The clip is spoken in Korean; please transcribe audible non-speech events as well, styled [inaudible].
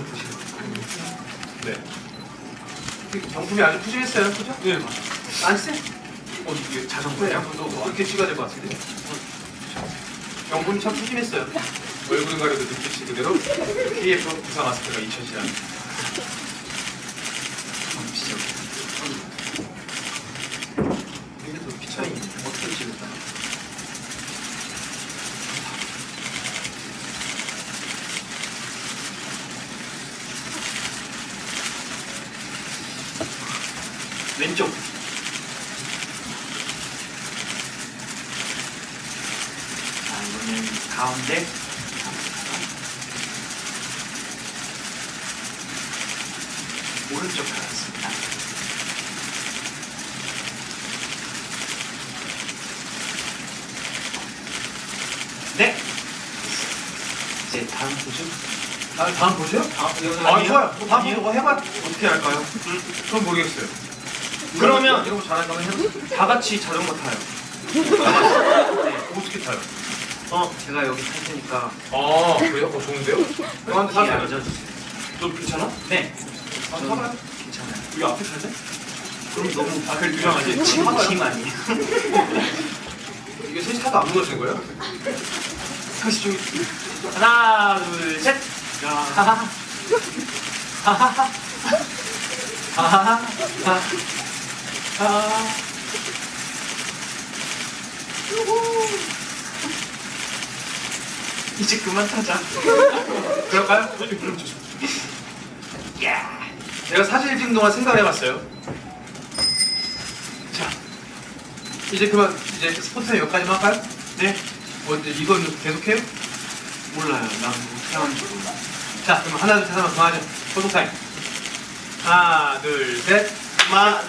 보시죠, 보시죠. 네. 경품이 아주 푸짐했어요, 그죠? 네, 맞아요. 어, 이게 네, 자전거예요? 양분도 뭐 이렇게 찍어야 될 것 같은데. 경품이 참 푸짐했어요. 얼굴 가려도 눈빛이 그대로 KF 부사 마스크가 잊혀지지 않는. 보시죠. 여기도 피차이 어떻게 찍을까? 왼쪽. 자, 이거는 가운데. 오른쪽 가겠습니다. 네. 이제 다음 보죠. 아, 다음 보세요? 아, 아? 좋아요. 뭐 다음? 보고 해봐. 어떻게 할까요? 전 모르겠어요. 그러면- 이런 거 해보세요. 다 같이 자전거 타요. 어떻게 타요? 어, 제가 여기 탈 테니까 아, 그래요? 어, 좋은데요? 저한테 여기 사세요. 앉아주세요. 좀 괜찮아? 네. 아, 저는 타봐요. 괜찮아요. 여기 앞에 탈래? 그럼 너무 아, 그래, 유명하지? 짐. 짐 아니에요? 이게 셋이 타도 안 무너지는 거예요? 다시 좀 하나 둘 셋 [laughs] 하하하 하하하 하하하 하하하 이제 그만 타자 그럴까요? 그럼 좋습니다. 제가 사실 찍는 동안 생각을 해봤어요. 자, 이제 그만, 이제 스포츠는 여기까지만 할까요? 네 뭐, 이제 이건 계속해요? 몰라요 난뭐 태어난지 몰라 자, 그럼 하나, 둘, 셋 하면 그만하죠. 소속 타임. 하나, 둘, 셋. 마